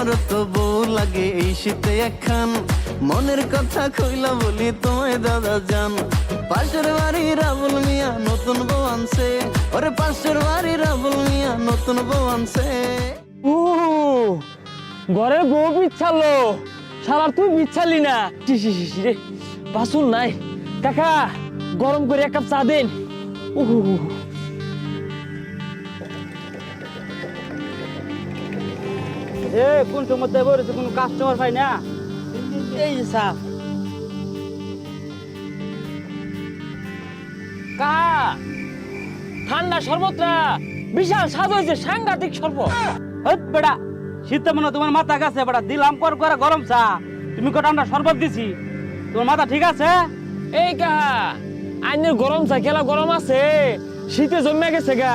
আমার তো বউ লাগে এই শীতে একখান। মনের কথা কইলা বলি তোমায় দাদা জান পাশের বাড়ি রাবুল মিয়া নতুন বউ আনছে। ওরে পাশের বাড়ি রাবুল মিয়া নতুন বউ আনছে। ও, ঘরের বউ বিচ্ছালো। তুই বিচ্ছালি না। রে বাসুন নাই। কাকা, গরম করে এক কাপ চা দেন। উহু। এ, কোন সময় দেবো কোনো কাস্টমার পাই না? এই যে চা কাকা ঠান্ডা শরবতটা বিশাল স্বাদ হয়েছে, সাংঘাতিক শরবত। বেটা, শীতে মনে তোমার মাথা গেছে বেটা, দিলাম কর করে গরম চা। তুমি কটা আমরা শরবত দিছি? তোমার মাথা ঠিক আছে? এই কাহা, আইনের গরম চা খেলা গরম আছে। শীতে জমে গেছে গা।